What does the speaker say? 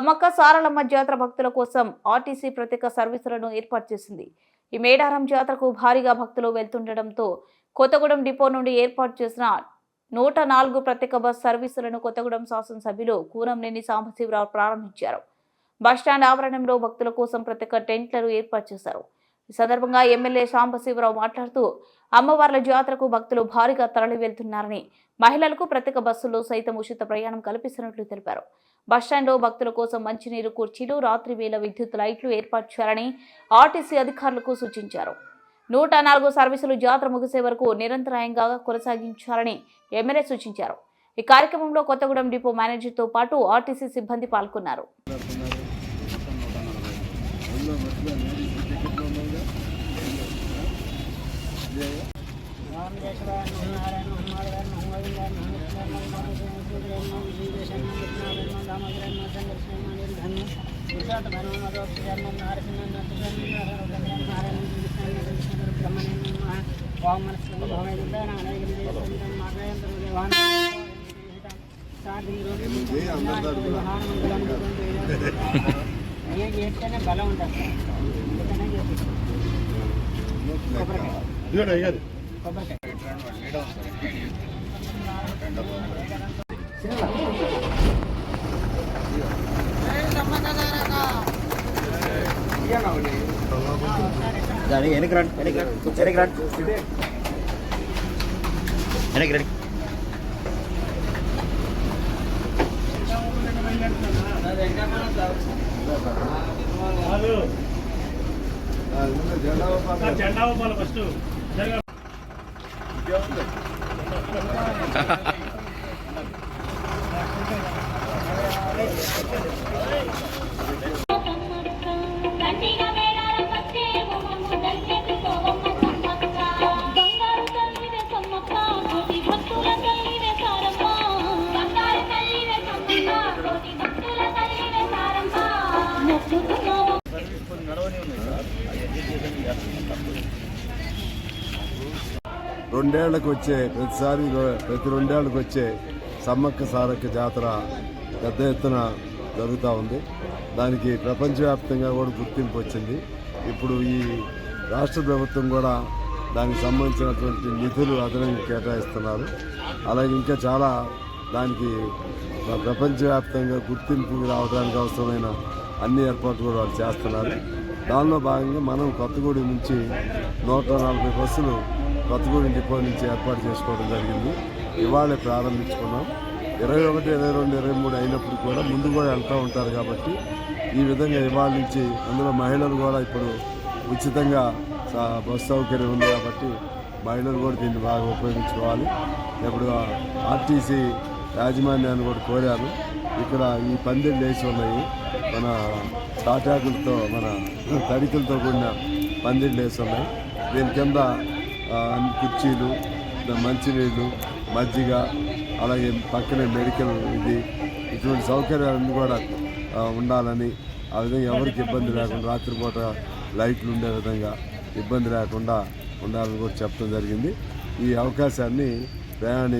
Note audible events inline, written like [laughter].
సమ్మక్క సారలమ్మ జాతర భక్తుల కోసం ఆర్టీసీ ప్రత్యేక సర్వీసులను ఏర్పాటు చేసింది. ఈ మేడారం జాతరకు భారీగా భక్తులు వెళ్తుండటంతో కొత్తగూడెం డిపో నుండి ఏర్పాటు చేసిన నూట నాలుగు ప్రత్యేక బస్ సర్వీసులను కొత్తగూడెం శాసనసభ్యులు కూనంనేని సాంబశివరావు ప్రారంభించారు. బస్టాండ్ ఆవరణంలో భక్తుల కోసం ప్రత్యేక టెంట్లను ఏర్పాటు చేశారు. ఈ సందర్భంగా ఎమ్మెల్యే సాంబశివరావు మాట్లాడుతూ అమ్మవార్ల జాతరకు భక్తులు భారీగా తరలి వెళ్తున్నారని మహిళలకు ప్రత్యేక బస్సుల్లో సైతం ఉచిత ప్రయాణం కల్పిస్తున్నట్లు తెలిపారు. బస్టాండ్లో భక్తుల కోసం మంచినీరు కుర్చీలు రాత్రి వేళ విద్యుత్ లైట్లు ఏర్పాటు చేయాలని ఆర్టీసీ అధికారులకు సూచించారు. నూట నాలుగు సర్వీసులు జాతర ముగిసే వరకు నిరంతరాయంగా కొనసాగించాలని ఎమ్మెల్యే సూచించారు. ఈ కార్యక్రమంలో కొత్తగూడెం డిపో మేనేజర్తో పాటు ఆర్టీసీ సిబ్బంది పాల్గొన్నారు. చేస్తేనే బలం ఉంటుంది కొబ్బరికాయ. దాని వెనక్కి రండి వెనక్కి రండి వెనక్కి రండి వెనక్కి రండి జెండా ఊపాలి ఫస్ట్. Thank [laughs] you. రెండేళ్ళకు వచ్చే ప్రతిసారి ప్రతి రెండేళ్ళకు వచ్చే సమ్మక్క సారక్క జాతర పెద్ద ఎత్తున జరుగుతూ ఉంది. దానికి ప్రపంచవ్యాప్తంగా కూడా గుర్తింపు వచ్చింది. ఇప్పుడు ఈ రాష్ట్ర ప్రభుత్వం కూడా దానికి సంబంధించినటువంటి నిధులు అదనంగా కేటాయిస్తున్నారు. అలాగే ఇంకా చాలా దానికి ప్రపంచవ్యాప్తంగా గుర్తింపు రావడానికి అవసరమైన అన్ని ఏర్పాట్లు కూడా వాళ్ళు చేస్తున్నారు. దానిలో భాగంగా మనం కొత్తగూడెం నుంచి నూట నలభై బస్సులు కొత్తగూడెం డిపో నుంచి ఏర్పాటు చేసుకోవడం జరిగింది. ఇవాళే ప్రారంభించుకున్నాం. ఇరవై ఒకటి ఇరవై రెండు ఇరవై మూడు అయినప్పుడు కూడా ముందు కూడా వెళ్తూ ఉంటారు కాబట్టి ఈ విధంగా ఇవాళ నుంచి అందులో మహిళలు కూడా ఇప్పుడు ఉచితంగా బస్సు సౌకర్యం ఉంది కాబట్టి మహిళలు కూడా దీన్ని బాగా ఉపయోగించుకోవాలి. ఇప్పుడు ఆర్టీసీ యాజమాన్యాన్ని కూడా కోరారు. ఇక్కడ ఈ పందిళ్ళు వేసి ఉన్నాయి. మన తాటాకులతో మన తడికలతో కూడిన పందిళ్ళు వేసి ఉన్నాయి. దీని కింద కుర్చీలు మంచినీళ్ళు మజ్జిగ అలాగే పక్కనే మెడికల్ ఇది ఇటువంటి సౌకర్యాలన్నీ కూడా ఉండాలని ఆ విధంగా ఎవరికి ఇబ్బంది లేకుండా రాత్రిపూట లైట్లు ఉండే విధంగా ఇబ్బంది లేకుండా ఉండాలని కూడా చెప్పడం జరిగింది. ఈ అవకాశాన్ని ప్రయాణికులు